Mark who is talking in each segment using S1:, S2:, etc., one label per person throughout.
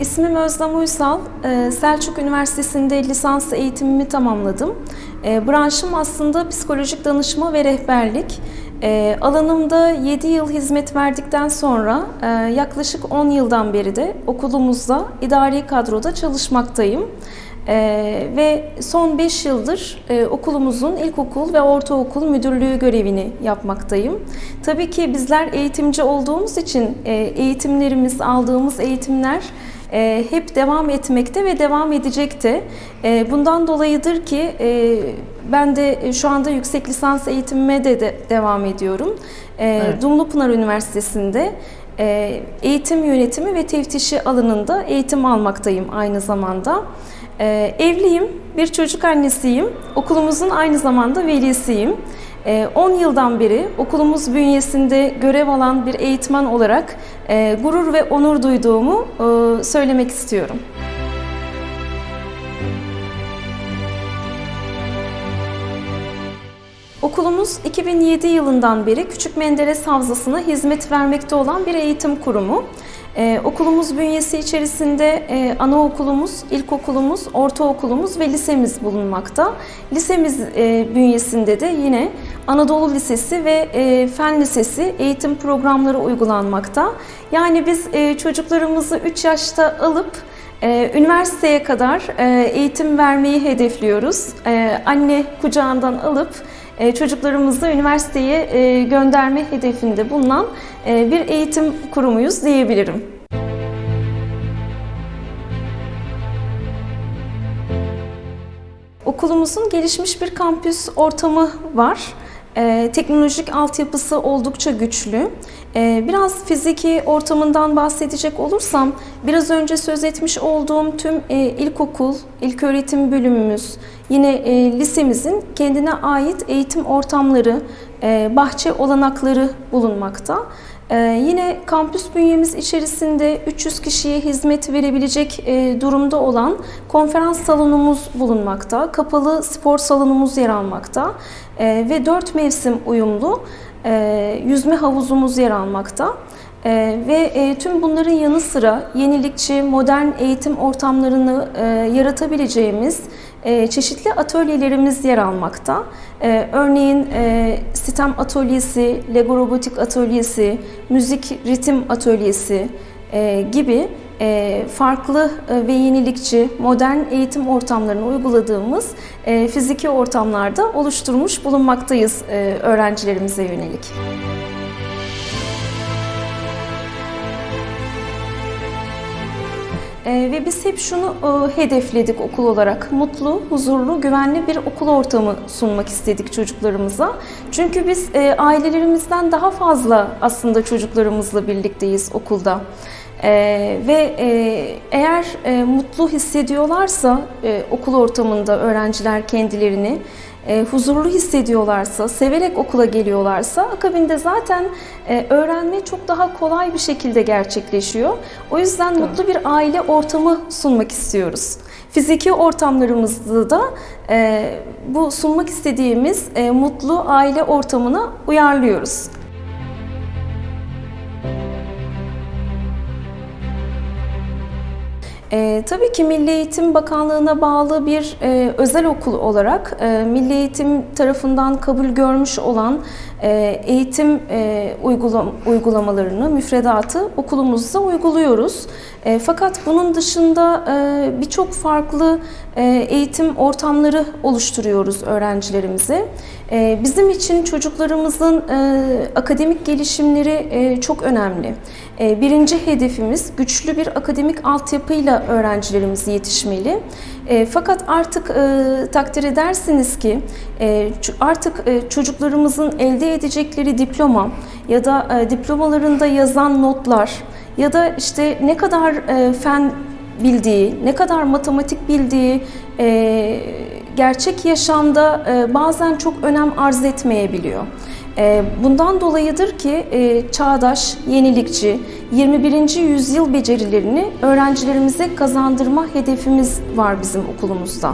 S1: İsmim Özlem Uysal. Ee, Selçuk Üniversitesi'nde lisans eğitimimi tamamladım. Ee, Branşım aslında psikolojik danışma ve rehberlik. Ee, Alanımda 7 yıl hizmet verdikten sonra e, yaklaşık 10 yıldan beri de okulumuzda idari kadroda çalışmaktayım. Ve son 5 yıldır e, okulumuzun ilkokul ve ortaokul müdürlüğü görevini yapmaktayım. Tabii ki bizler eğitimci olduğumuz için e, eğitimlerimiz, aldığımız eğitimler e, hep devam etmekte ve devam edecekte. E, bundan dolayıdır ki e, ben de şu anda yüksek lisans eğitimime de, de devam ediyorum. E,
S2: Evet.
S1: Dumlupınar Üniversitesi'nde e, eğitim yönetimi ve teftişi alanında eğitim almaktayım aynı zamanda. E, evliyim, bir çocuk annesiyim, okulumuzun aynı zamanda velisiyim. E, 10 yıldan beri okulumuz bünyesinde görev alan bir eğitmen olarak e, gurur ve onur duyduğumu e, söylemek istiyorum. Okulumuz 2007 yılından beri Küçük Menderes Havzası'na hizmet vermekte olan bir eğitim kurumu. Ee, okulumuz bünyesi içerisinde e, anaokulumuz, ilkokulumuz, ortaokulumuz ve lisemiz bulunmakta. Lisemiz e, bünyesinde de yine Anadolu Lisesi ve e, Fen Lisesi eğitim programları uygulanmakta. Yani biz e, çocuklarımızı 3 yaşta alıp ee, Üniversiteye kadar e, eğitim vermeyi hedefliyoruz. Ee, Anne kucağından alıp e, çocuklarımızı üniversiteye e, gönderme hedefinde bulunan e, bir eğitim kurumuyuz diyebilirim. Okulumuzun gelişmiş bir kampüs ortamı var. Ee, teknolojik altyapısı oldukça güçlü. Ee, biraz fiziki ortamından bahsedecek olursam, biraz önce söz etmiş olduğum tüm e, ilkokul, ilköğretim bölümümüz, yine e, lisemizin kendine ait eğitim ortamları, e, bahçe olanakları bulunmakta. Ee, yine kampüs bünyemiz içerisinde 300 kişiye hizmet verebilecek e, durumda olan konferans salonumuz bulunmakta. Kapalı spor salonumuz yer almakta. Ee, ve 4 mevsim uyumlu e, yüzme havuzumuz yer almakta. Ee, ve e, tüm bunların yanı sıra yenilikçi, modern eğitim ortamlarını e, yaratabileceğimiz e, çeşitli atölyelerimiz yer almakta. E, örneğin e, sistem atölyesi, Lego robotik atölyesi, müzik ritim atölyesi e, gibi e, farklı ve yenilikçi, modern eğitim ortamlarını uyguladığımız fiziki ortamlarda oluşturmuş bulunmaktayız öğrencilerimize yönelik. Ee, ve biz hep şunu e, hedefledik okul olarak. Mutlu, huzurlu, güvenli bir okul ortamı sunmak istedik çocuklarımıza. Çünkü biz e, ailelerimizden daha fazla aslında çocuklarımızla birlikteyiz okulda. Ee, ve e, eğer e, mutlu hissediyorlarsa e, okul ortamında öğrenciler kendilerini e, huzurlu hissediyorlarsa, severek okula geliyorlarsa akabinde zaten e, öğrenme çok daha kolay bir şekilde gerçekleşiyor. O yüzden mutlu bir aile ortamı sunmak istiyoruz. Fiziki ortamlarımızda da e, bu sunmak istediğimiz e, mutlu aile ortamına uyarlıyoruz. E, tabii ki Milli Eğitim Bakanlığı'na bağlı bir e, özel okul olarak e, Milli Eğitim tarafından kabul görmüş olan e, eğitim e, uygulam uygulamalarını, müfredatı okulumuzda uyguluyoruz. E, fakat bunun dışında e, birçok farklı e, eğitim ortamları oluşturuyoruz öğrencilerimize. E, bizim için çocuklarımızın e, akademik gelişimleri e, çok önemli. E, birinci hedefimiz güçlü bir akademik altyapıyla öğrencilerimiz yetişmeli. E, fakat artık e, takdir edersiniz ki artık çocuklarımızın elde edecekleri diploma ya da diplomalarında yazan notlar ya da işte ne kadar fen bildiği, ne kadar matematik bildiği e, gerçek yaşamda e, bazen çok önem arz etmeyebiliyor. E, Bundan dolayıdır ki e, çağdaş, yenilikçi, 21. yüzyıl becerilerini öğrencilerimize kazandırma hedefimiz var bizim okulumuzda.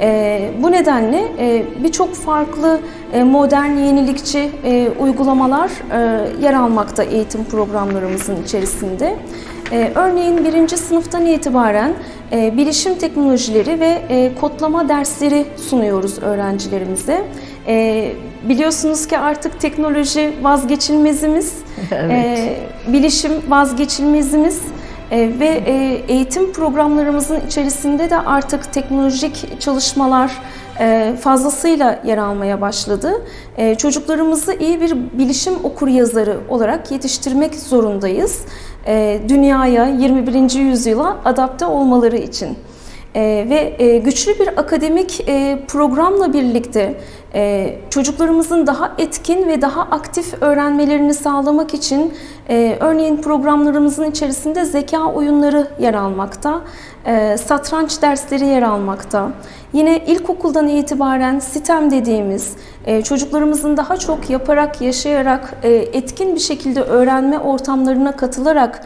S1: E, Bu nedenle e, birçok farklı e, modern, yenilikçi e, uygulamalar e, yer almakta eğitim programlarımızın içerisinde. E, örneğin birinci sınıftan itibaren e, bilişim teknolojileri ve e, kodlama dersleri sunuyoruz öğrencilerimize. E, biliyorsunuz ki artık teknoloji vazgeçilmezimiz,
S2: Evet.
S1: e, bilişim vazgeçilmezimiz. E, ve e, eğitim programlarımızın içerisinde de artık teknolojik çalışmalar e, fazlasıyla yer almaya başladı. E, çocuklarımızı iyi bir bilişim okuryazarı olarak yetiştirmek zorundayız. E, dünyaya 21. yüzyıla adapte olmaları için. E, ve e, güçlü bir akademik e, programla birlikte e, çocuklarımızın daha etkin ve daha aktif öğrenmelerini sağlamak için e, örneğin programlarımızın içerisinde zeka oyunları yer almakta, e, satranç dersleri yer almakta. Yine ilkokuldan itibaren sitem dediğimiz e, çocuklarımızın daha çok yaparak, yaşayarak, e, etkin bir şekilde öğrenme ortamlarına katılarak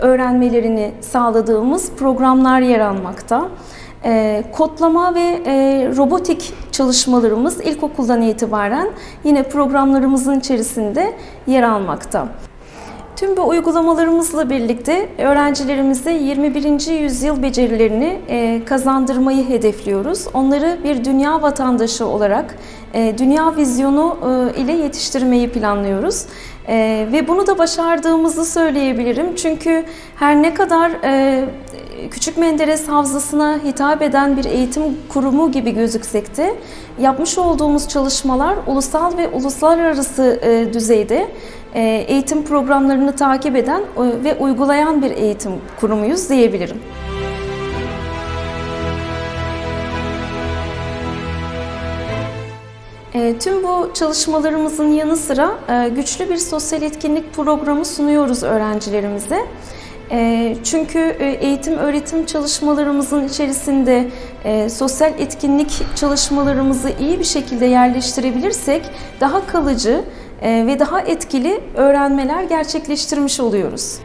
S1: öğrenmelerini sağladığımız programlar yer almakta. E, kodlama ve e, robotik çalışmalarımız ilkokuldan itibaren yine programlarımızın içerisinde yer almakta. Tüm bu uygulamalarımızla birlikte öğrencilerimize 21. yüzyıl becerilerini e, kazandırmayı hedefliyoruz. Onları bir dünya vatandaşı olarak e, dünya vizyonu e, ile yetiştirmeyi planlıyoruz. Ve bunu da başardığımızı söyleyebilirim. Çünkü her ne kadar Küçük Menderes Havzası'na hitap eden bir eğitim kurumu gibi gözüksek yapmış olduğumuz çalışmalar ulusal ve uluslararası e, düzeyde e, eğitim programlarını takip eden e, ve uygulayan bir eğitim kurumuyuz diyebilirim. Tüm bu çalışmalarımızın yanı sıra güçlü bir sosyal etkinlik programı sunuyoruz öğrencilerimize. E, Çünkü e, eğitim öğretim çalışmalarımızın içerisinde e, sosyal etkinlik çalışmalarımızı iyi bir şekilde yerleştirebilirsek daha kalıcı e, ve daha etkili öğrenmeler gerçekleştirmiş oluyoruz.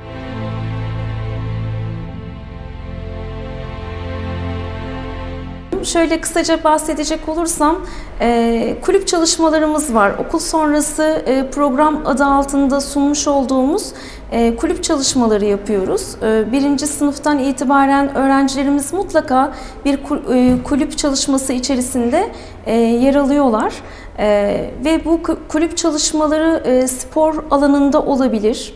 S1: Şöyle kısaca bahsedecek olursam e, kulüp çalışmalarımız var. Okul sonrası e, program adı altında sunmuş olduğumuz e, kulüp çalışmaları yapıyoruz. Birinci sınıftan itibaren öğrencilerimiz mutlaka bir kul- kulüp çalışması içerisinde yer alıyorlar. Ve bu ku- kulüp çalışmaları spor alanında olabilir,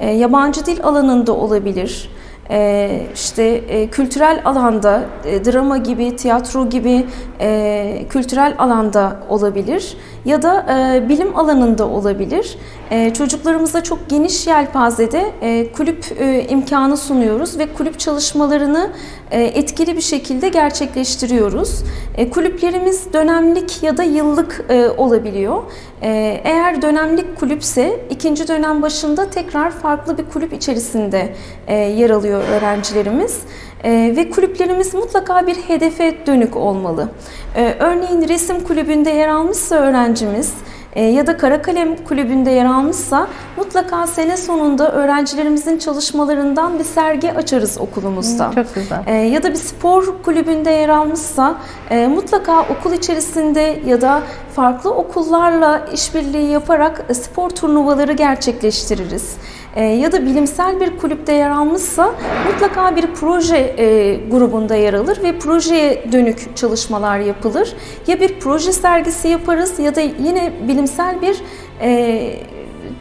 S1: yabancı dil alanında olabilir. Ee, işte e, kültürel alanda, e, drama gibi, tiyatro gibi e, kültürel alanda olabilir ya da e, bilim alanında olabilir. E, çocuklarımıza çok geniş yelpazede e, kulüp e, imkanı sunuyoruz ve kulüp çalışmalarını e, etkili bir şekilde gerçekleştiriyoruz. E, kulüplerimiz dönemlik ya da yıllık e, olabiliyor. E, eğer dönemlik kulüpse ikinci dönem başında tekrar farklı bir kulüp içerisinde e, yer alıyor öğrencilerimiz. E, ve kulüplerimiz mutlaka bir hedefe dönük olmalı. E, örneğin resim kulübünde yer almışsa öğrencimiz ya da kara kalem kulübünde yer almışsa mutlaka sene sonunda öğrencilerimizin çalışmalarından bir sergi açarız okulumuzda.
S2: Çok güzel.
S1: E, ya da bir spor kulübünde yer almışsa e, mutlaka okul içerisinde ya da farklı okullarla işbirliği yaparak e, spor turnuvaları gerçekleştiririz. E, ya da bilimsel bir kulüpte yer almışsa mutlaka bir proje e, grubunda yer alır ve projeye dönük çalışmalar yapılır. Ya bir proje sergisi yaparız ya da yine bilimsel bir e,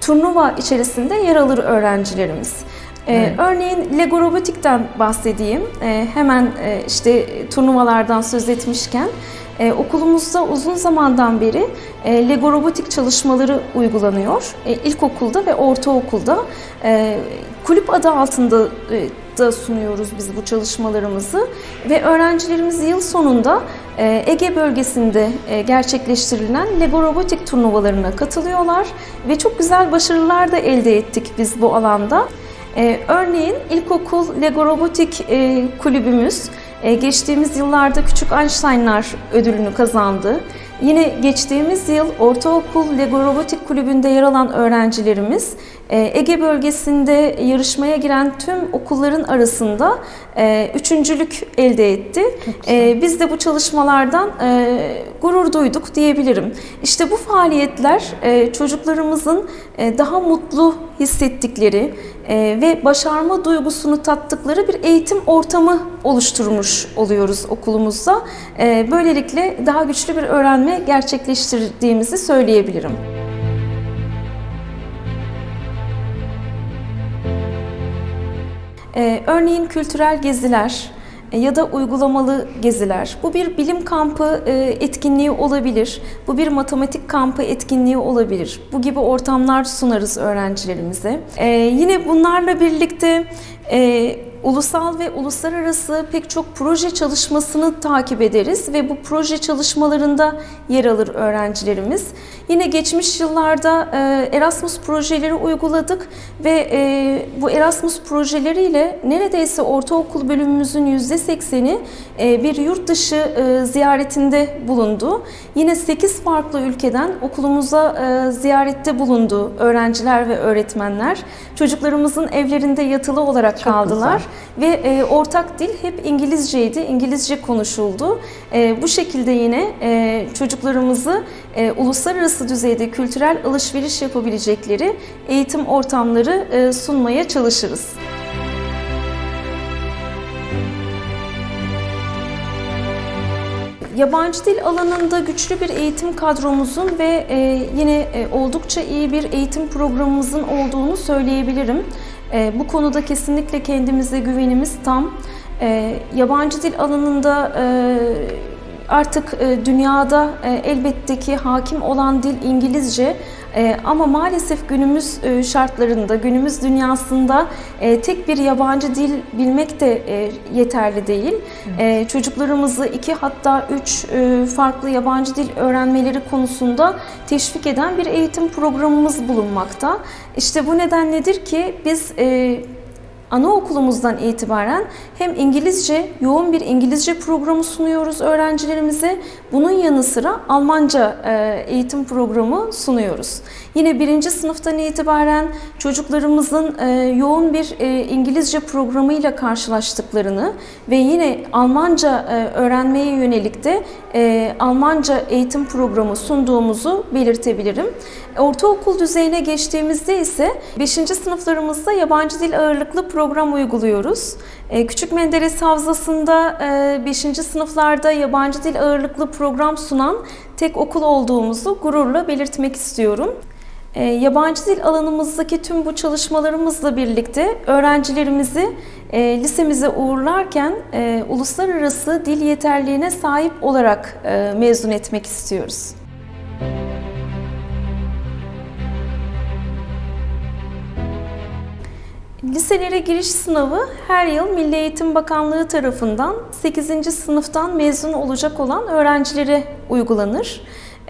S1: turnuva içerisinde yer alır öğrencilerimiz. Ee,
S2: Evet.
S1: Örneğin Lego Robotik'ten bahsedeyim. Ee, hemen e, işte turnuvalardan söz etmişken e, okulumuzda uzun zamandan beri e, Lego Robotik çalışmaları uygulanıyor. E, ilkokulda ve ortaokulda e, kulüp adı altında e, da sunuyoruz biz bu çalışmalarımızı ve öğrencilerimiz yıl sonunda e, Ege bölgesinde e, gerçekleştirilen Lego Robotik turnuvalarına katılıyorlar ve çok güzel başarılar da elde ettik biz bu alanda. Ee, örneğin ilkokul Lego Robotik e, kulübümüz e, geçtiğimiz yıllarda Küçük Einsteinlar ödülünü kazandı. Yine geçtiğimiz yıl Ortaokul Lego Robotik Kulübü'nde yer alan öğrencilerimiz e, Ege bölgesinde yarışmaya giren tüm okulların arasında e, üçüncülük elde etti. E, Biz de bu çalışmalardan gurur duyduk diyebilirim. İşte bu faaliyetler çocuklarımızın daha mutlu hissettikleri ve başarma duygusunu tattıkları bir eğitim ortamı oluşturmuş oluyoruz okulumuzda. Böylelikle daha güçlü bir öğrenme gerçekleştirdiğimizi söyleyebilirim. Ee, örneğin kültürel geziler e, ya da uygulamalı geziler. Bu bir bilim kampı e, etkinliği olabilir. Bu bir matematik kampı etkinliği olabilir. Bu gibi ortamlar sunarız öğrencilerimize. Ee, yine bunlarla birlikte e, ulusal ve uluslararası pek çok proje çalışmasını takip ederiz ve bu proje çalışmalarında yer alır öğrencilerimiz. Yine geçmiş yıllarda e, Erasmus projeleri uyguladık ve e, bu Erasmus projeleriyle neredeyse ortaokul bölümümüzün %80'i e, bir yurt dışı ziyaretinde bulundu. Yine 8 farklı ülkeden okulumuza ziyarette bulundu öğrenciler ve öğretmenler. Çocuklarımızın evlerinde yatılı olarak
S2: Çok
S1: kaldılar ve e, ortak dil hep İngilizceydi, İngilizce konuşuldu. E, bu şekilde yine e, çocuklarımızı e, uluslararası düzeyde kültürel alışveriş yapabilecekleri eğitim ortamları e, sunmaya çalışırız. Yabancı dil alanında güçlü bir eğitim kadromuzun ve e, yine e, oldukça iyi bir eğitim programımızın olduğunu söyleyebilirim. E, bu konuda kesinlikle kendimize güvenimiz tam. E, yabancı dil alanında e, artık e, dünyada e, elbette ki hakim olan dil İngilizce e, ama maalesef günümüz e, şartlarında, günümüz dünyasında e, tek bir yabancı dil bilmek de e, yeterli değil. E, çocuklarımızı iki hatta üç e, farklı yabancı dil öğrenmeleri konusunda teşvik eden bir eğitim programımız bulunmakta. İşte bu nedenledir ki biz e, anaokulumuzdan itibaren hem İngilizce, yoğun bir İngilizce programı sunuyoruz öğrencilerimize. Bunun yanı sıra Almanca e, eğitim programı sunuyoruz. Yine birinci sınıftan itibaren çocuklarımızın e, yoğun bir e, İngilizce programıyla karşılaştıklarını ve yine Almanca öğrenmeye yönelik de Almanca eğitim programı sunduğumuzu belirtebilirim. Ortaokul düzeyine geçtiğimizde ise 5. sınıflarımızda yabancı dil ağırlıklı program uyguluyoruz. E, Küçük Menderes Havzası'nda 5. sınıflarda yabancı dil ağırlıklı program sunan tek okul olduğumuzu gururla belirtmek istiyorum. E, Yabancı dil alanımızdaki tüm bu çalışmalarımızla birlikte öğrencilerimizi e, lisemize uğurlarken e, uluslararası dil yeterliğine sahip olarak e, mezun etmek istiyoruz. Liselere giriş sınavı her yıl Milli Eğitim Bakanlığı tarafından 8. sınıftan mezun olacak olan öğrencilere uygulanır.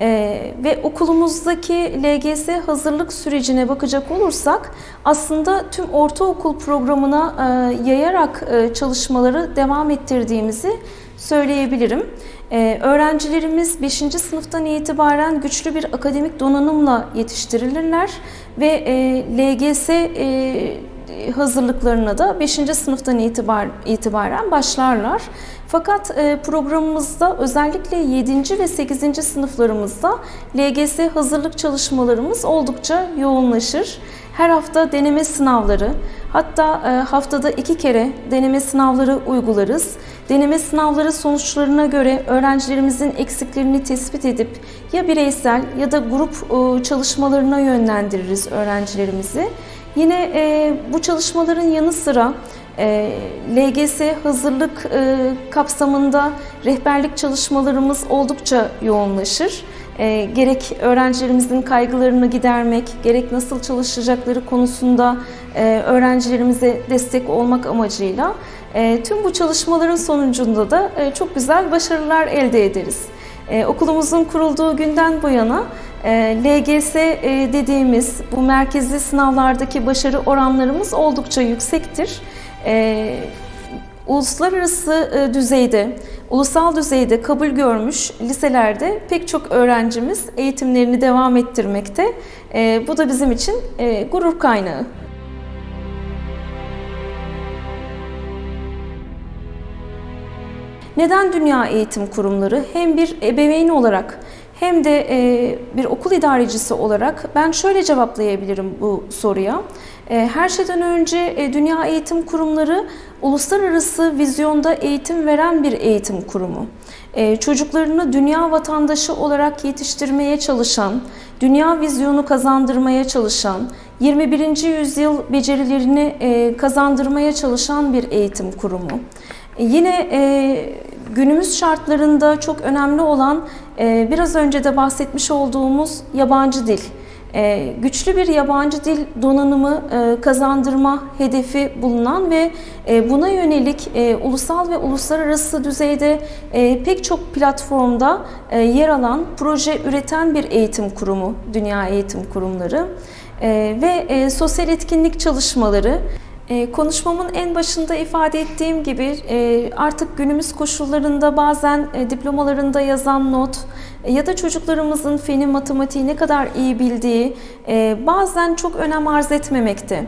S1: Ee, ve okulumuzdaki LGS hazırlık sürecine bakacak olursak aslında tüm ortaokul programına e, yayarak e, çalışmaları devam ettirdiğimizi söyleyebilirim. Ee, öğrencilerimiz 5. sınıftan itibaren güçlü bir akademik donanımla yetiştirilirler ve e, LGS e, hazırlıklarına da 5. sınıftan itibar, itibaren başlarlar. Fakat e, programımızda özellikle 7. ve 8. sınıflarımızda LGS hazırlık çalışmalarımız oldukça yoğunlaşır. Her hafta deneme sınavları, hatta e, haftada iki kere deneme sınavları uygularız. Deneme sınavları sonuçlarına göre öğrencilerimizin eksiklerini tespit edip ya bireysel ya da grup e, çalışmalarına yönlendiririz öğrencilerimizi. Yine e, bu çalışmaların yanı sıra e, LGS hazırlık e, kapsamında rehberlik çalışmalarımız oldukça yoğunlaşır. E, gerek öğrencilerimizin kaygılarını gidermek, gerek nasıl çalışacakları konusunda e, öğrencilerimize destek olmak amacıyla e, tüm bu çalışmaların sonucunda da e, çok güzel başarılar elde ederiz. E, okulumuzun kurulduğu günden bu yana e, LGS e, dediğimiz bu merkezli sınavlardaki başarı oranlarımız oldukça yüksektir. E, uluslararası e, düzeyde ulusal düzeyde kabul görmüş liselerde pek çok öğrencimiz eğitimlerini devam ettirmekte. E, bu da bizim için e, gurur kaynağı. Neden Dünya Eğitim Kurumları hem bir ebeveyn olarak hem de e, bir okul idarecisi olarak ben şöyle cevaplayabilirim bu soruya. E, her şeyden önce e, Dünya Eğitim Kurumları uluslararası vizyonda eğitim veren bir eğitim kurumu. Çocuklarını dünya vatandaşı olarak yetiştirmeye çalışan, dünya vizyonu kazandırmaya çalışan, 21. yüzyıl becerilerini kazandırmaya çalışan bir eğitim kurumu. E, Yine e, günümüz şartlarında çok önemli olan e, biraz önce de bahsetmiş olduğumuz yabancı dil. E, güçlü bir yabancı dil donanımı e, kazandırma hedefi bulunan ve e, buna yönelik e, ulusal ve uluslararası düzeyde e, pek çok platformda e, yer alan, proje üreten bir eğitim kurumu, Dünya Eğitim Kurumları E, ve e, sosyal etkinlik çalışmaları Konuşmamın en başında ifade ettiğim gibi e, artık günümüz koşullarında bazen e, diplomalarında yazan not e, ya da çocuklarımızın feni matematiği ne kadar iyi bildiği bazen çok önem arz etmemekte.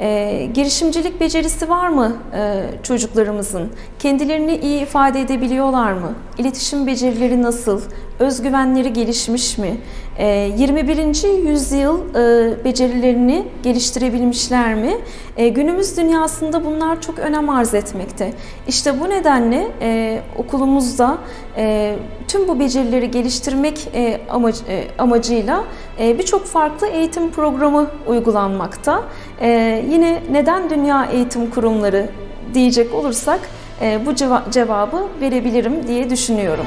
S1: E, girişimcilik becerisi var mı e, çocuklarımızın? Kendilerini iyi ifade edebiliyorlar mı? İletişim becerileri nasıl? Özgüvenleri gelişmiş mi? E, 21. yüzyıl e, becerilerini geliştirebilmişler mi? E, günümüz dünyasında bunlar çok önem arz etmekte. İşte bu nedenle e, okulumuzda e, tüm bu becerileri geliştirmek e, amacı, e, amacıyla e, birçok farklı eğitim programı uygulanmakta. E, yine neden Dünya Eğitim Kurumları diyecek olursak e, bu ceva- cevabı verebilirim diye düşünüyorum.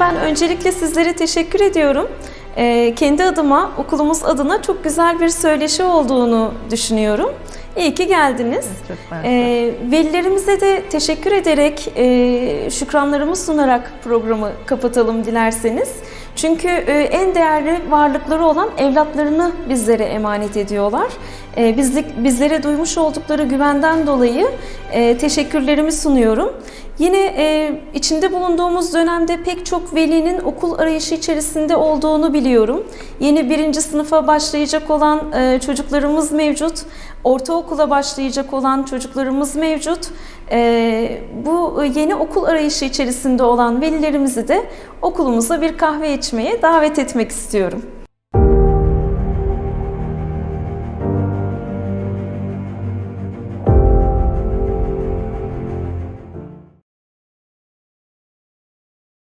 S1: Ben öncelikle sizlere teşekkür ediyorum. Ee, kendi adıma, okulumuz adına çok güzel bir söyleşi olduğunu düşünüyorum. İyi ki geldiniz.
S2: Çok.
S1: Ee, velilerimize de teşekkür ederek, e, şükranlarımı sunarak programı kapatalım dilerseniz. Çünkü e, en değerli varlıkları olan evlatlarını bizlere emanet ediyorlar. E, bizlik, bizlere duymuş oldukları güvenden dolayı e, teşekkürlerimi sunuyorum. Yine e, içinde bulunduğumuz dönemde pek çok velinin okul arayışı içerisinde olduğunu biliyorum. Yeni birinci sınıfa başlayacak olan e, çocuklarımız mevcut. Ortaokula başlayacak olan çocuklarımız mevcut. E, bu yeni okul arayışı içerisinde olan velilerimizi de okulumuza bir kahve içmeye davet etmek istiyorum.